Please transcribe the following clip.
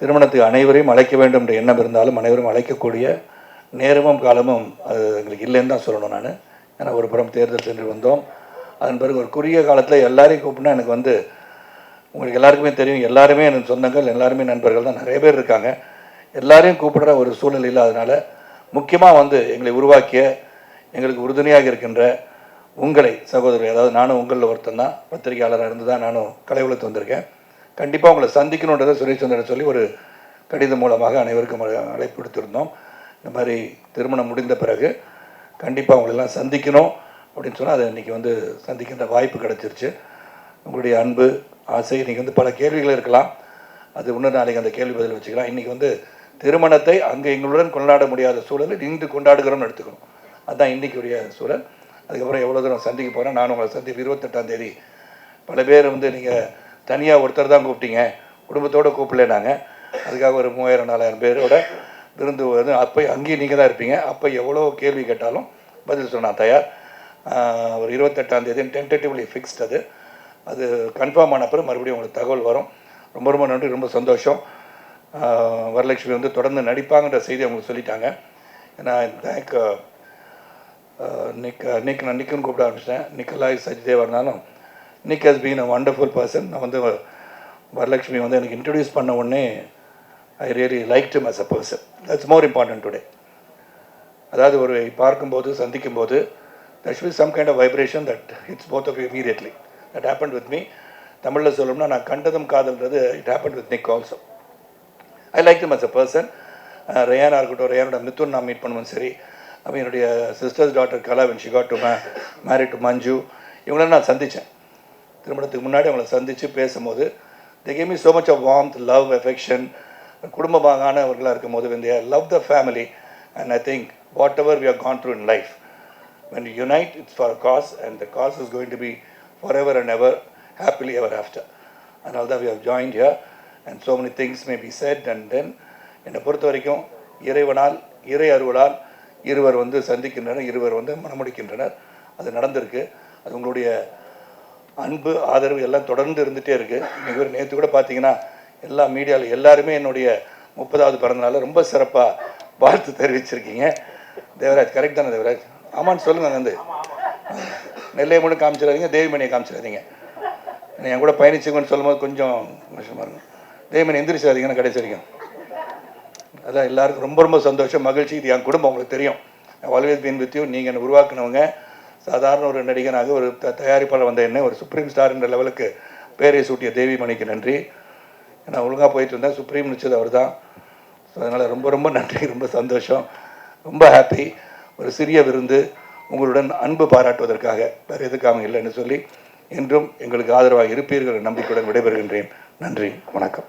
திருமணத்துக்கு அனைவரையும் அழைக்க வேண்டும் என்ற எண்ணம் இருந்தாலும் அனைவரும் அழைக்கக்கூடிய நேரமும் காலமும் அது எங்களுக்கு இல்லைன்னு தான் சொல்லணும் நான். ஏன்னா ஒரு புறம் தேர்தல் சென்று வந்தோம். அதன் பிறகு ஒரு குறுகிய காலத்தில் எல்லாரையும் கூப்பிட்னா எனக்கு வந்து உங்களுக்கு எல்லாருக்குமே தெரியும். எல்லாருமே எனக்கு சொந்தங்கள் எல்லாருமே நண்பர்கள் தான். நிறைய பேர் இருக்காங்க. எல்லாரையும் கூப்பிடுற ஒரு சூழல் இல்லாதனால முக்கியமாக வந்து எங்களை உருவாக்கிய எங்களுக்கு உறுதுணையாக இருக்கின்ற உங்களை சகோதரர் அதாவது நானும் உங்களில் ஒருத்தன் தான். பத்திரிகையாளராக இருந்து தான் நானும் கலை உலகத்து வந்திருக்கேன். கண்டிப்பாக உங்களை சந்திக்கணுன்றதை சுரேஷ் சந்திரன் சொல்லி ஒரு கடிதம் மூலமாக அனைவருக்கும் அழைப்பு கொடுத்துருந்தோம் இந்த மாதிரி திருமணம் முடிந்த பிறகு கண்டிப்பாக அவங்களெல்லாம் சந்திக்கணும் அப்படின்னு சொன்னால் அதை இன்றைக்கி வந்து சந்திக்கின்ற வாய்ப்பு கிடச்சிருச்சு. உங்களுடைய அன்பு ஆசை இன்றைக்கி வந்து பல கேள்விகள் இருக்கலாம். அது இன்னும் நாளைக்கு அந்த கேள்வி பதில் வச்சுக்கலாம். இன்றைக்கி வந்து திருமணத்தை அங்கே எங்களுடன் கொண்டாட முடியாத சூழலில் இன்று கொண்டாடுகிறோம்னு எடுத்துக்கணும். அதுதான் இன்றைக்குரிய சூழல். அதுக்கப்புறம் எவ்வளோ தூரம் சந்திக்க போகிறேன் நான் உங்களை சந்திப்பு இருபத்தெட்டாம் தேதி. பல பேர் வந்து நீங்கள் தனியாக ஒருத்தர் தான் கூப்பிட்டீங்க. குடும்பத்தோடு கூப்பிடலைனாங்க அதுக்காக ஒரு மூவாயிரம் நாலாயிரம் பேரோட விருந்து வந்து அப்போ அங்கேயும் நீங்கள் தான் இருப்பீங்க. அப்போ எவ்வளோ கேள்வி கேட்டாலும் பதில் சொன்னால் தயார். ஒரு இருபத்தெட்டாம் தேதி டென்டேட்டிவ்லி ஃபிக்ஸ்ட் அது. அது கன்ஃபார்ம் ஆனப்பறம் மறுபடியும் உங்களுக்கு தகவல் வரும். ரொம்ப ரொம்ப நன்றி ரொம்ப சந்தோஷம். வரலட்சுமி வந்து தொடர்ந்து நடிப்பாங்கன்ற செய்தி அவங்களுக்கு சொல்லிட்டாங்க. ஏன்னா தேங்க் நிக் நிக் நான் நிக்குன்னு கூப்பிட ஆரம்பிச்சிட்டேன். நிக்கலாய் சஜ்தேவா இருந்தாலும் Nick has been a wonderful person நான் வந்து வரலட்சுமி வந்து எனக்கு இன்ட்ரடியூஸ் பண்ண உடனே I really like to as a person that's more important today அதாவது ஒரு பார்க்கும்போது சந்திக்கும்போது that should some kind of vibration that it's both of immediately that happen with me தமிழில் சொல்லணும்னா நான் கண்டதும் காதல்ன்றது it happen with Nick also I like to as a person ரேயானாக இருக்கட்டும் ரேயானோட மித்துன் நான் மீட் பண்ணுவோம் சரி. அவன் என்னுடைய sister's daughter Kala when she got to marry to Manju இவங்கள நான் சந்தித்தேன் திருமணத்துக்கு முன்னாடி அவங்களை சந்தித்து பேசும்போது the game is so much of warmth love affection குடும்பமாகானவர்களாக இருக்கும் போது when they love the family and I think whatever we are gone through in life when unite it's for cause and the cause is going to be forever and ever happily ever after அதனால தான் we have join here and so many things may be said and then என்னை பொறுத்த வரைக்கும் இறைவனால் இறை அருவலால் இருவர் வந்து சந்திக்கின்றனர் இருவர் வந்து மனமுடிக்கின்றனர் அது நடந்திருக்கு அது உங்களுடைய அன்பு ஆதரவு எல்லாம் தொடர்ந்து இருந்துகிட்டே இருக்குது இன்றைக்கி ஒரு நேற்று கூட பார்த்தீங்கன்னா எல்லா மீடியாவில் எல்லாருமே என்னுடைய முப்பதாவது பிறந்தநாள் ரொம்ப சிறப்பாக வாழ்த்து தெரிவிச்சிருக்கீங்க. தேவராஜ் கரெக்ட் தானே தேவராஜ்? ஆமான்னு சொல்லுங்கள் வந்து நெல்லையை மட்டும் காமிச்சிடாதீங்க தேவிமணியை காமிச்சிடாதீங்க. என் கூட பயணிச்சுங்கன்னு சொல்லும்போது கொஞ்சம் கஷ்டமாக இருக்கும். தேவிமணி எந்திரிச்சிடாதீங்கன்னு கடைசி வரைக்கும். அதான் எல்லாருக்கும் ரொம்ப ரொம்ப சந்தோஷம் மகிழ்ச்சி. இது என் குடும்பம் உங்களுக்கு தெரியும். ஆல்வேஸ் பீன் நீங்கள் என்னை உருவாக்குனவங்க. சாதாரண ஒரு நடிகனாக ஒரு த தயாரிப்பாளர் வந்த என்ன ஒரு சுப்ரீம் ஸ்டார் என்ற லெவலுக்கு பேரை சூட்டிய தேவி மணிக்கு நன்றி. நான் ஒழுங்காக போயிட்டு இருந்தேன் சுப்ரீம் நிச்சது அவர் தான் ஸோ அதனால் ரொம்ப ரொம்ப நன்றி ரொம்ப சந்தோஷம். ரொம்ப ஹாப்பி ஒரு சிறிய விருந்து உங்களுடன் அன்பு பாராட்டுவதற்காக வேறு எதுக்காக இல்லைன்னு சொல்லி என்றும் எங்களுக்கு ஆதரவாக இருப்பீர்கள் நம்பிக்கையுடன் விடைபெறுகின்றேன். நன்றி வணக்கம்.